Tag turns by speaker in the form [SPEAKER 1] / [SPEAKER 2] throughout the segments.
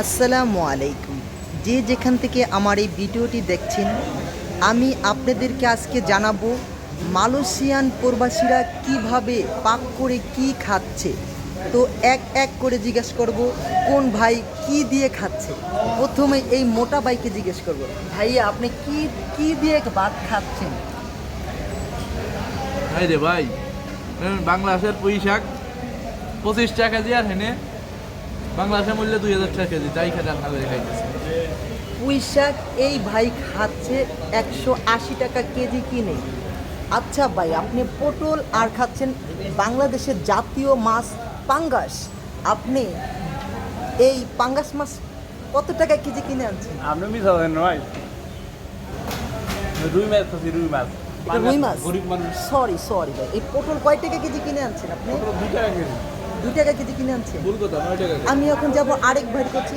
[SPEAKER 1] আসসালামু আলাইকুম। যে যেখান থেকে আমার এই ভিডিওটি দেখছেন, আমি আপনাদেরকে আজকে জানাব মালয়েশিয়ান প্রবাসীরা কীভাবে পাক করে কি খাচ্ছে। তো এক এক করে জিজ্ঞেস করব, কোন ভাই কি দিয়ে খাচ্ছে? প্রথমে এই মোটা ভাইকে জিজ্ঞেস করব, ভাইয়া, আপনি কি কি দিয়ে ভাত খাচ্ছেন?
[SPEAKER 2] ভাই রে ভাই বাংলাদেশের পুঁই শাক পঁচিশ টাকা কেজি আর হেনে বাংলাদেশের মূল্য দুই হাজার টাকা কেজি তাই খেতে রান্না করে খাইতেছে।
[SPEAKER 1] পুঁই শাক এই ভাই খাচ্ছে একশো আশি টাকা কেজি কিনে। আচ্ছা ভাই আপনি পটল আর খাচ্ছেন বাংলাদেশের জাতীয় মাছ পাঙ্গাস। আপনি এই পাঙ্গাস মাছ কত টাকা কেজি কিনে আনছেন?
[SPEAKER 3] আপনি মিস হবেন ভাই। রুই মাছ খাচ্ছি রুই মাছ।
[SPEAKER 1] রুই মাছ? সরি সরি ভাই এই পটল কয় টাকা কেজি কিনে আনছেন আপনি?
[SPEAKER 3] দুই টাকা কেজি।
[SPEAKER 1] দু টাকা কেজি কিনে
[SPEAKER 2] কেজি।
[SPEAKER 1] আমি এখন যাব আরেক ভাইয়ের কাছে।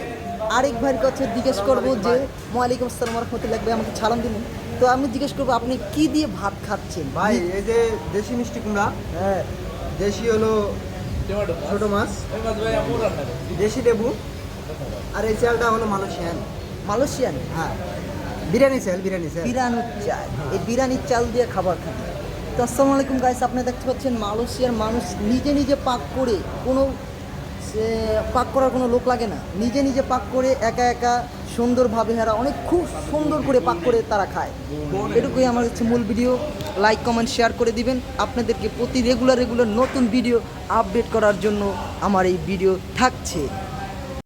[SPEAKER 1] আরেক ভাইয়ের কাছে জিজ্ঞেস করব যে ওয়ালাইকুম আসসালাম রহমতুল্লাহ লাগবে আমাকে ছাড়ান দিন। তো আমি জিজ্ঞেস করব আপনি কি দিয়ে ভাত খাচ্ছেন?
[SPEAKER 4] ভাই এই যে দেশি মিষ্টি কুমড়া
[SPEAKER 1] হ্যাঁ
[SPEAKER 4] দেশি হলো। ছোট মাছ। দেশি লেবু। আর এই চালটা হলো মালয়েশিয়ান।
[SPEAKER 1] মালয়েশিয়ান?
[SPEAKER 4] হ্যাঁ। বিরিয়ানি চাল বিরিয়ানি চাল।
[SPEAKER 1] বিরিয়ানির চাল। এই বিরিয়ানির চাল দিয়ে খাবার খান তো আসসালামু আলাইকুম গাইস আপনি দেখতে পাচ্ছেন মালয়েশিয়ার মানুষ নিজে নিজে পাক করে কোনো, সে, পাক করার কোনো লোক লাগে না। নিজে নিজে পাক করে একা একা সুন্দরভাবে হেরা অনেক খুব সুন্দর করে পাক করে তারা খায়। এটুকুই আমার হচ্ছে মূল ভিডিও লাইক কমেন্ট শেয়ার করে দিবেন। আপনাদেরকে প্রতি রেগুলার রেগুলার নতুন ভিডিও আপডেট করার জন্য আমার এই ভিডিও থাকছে।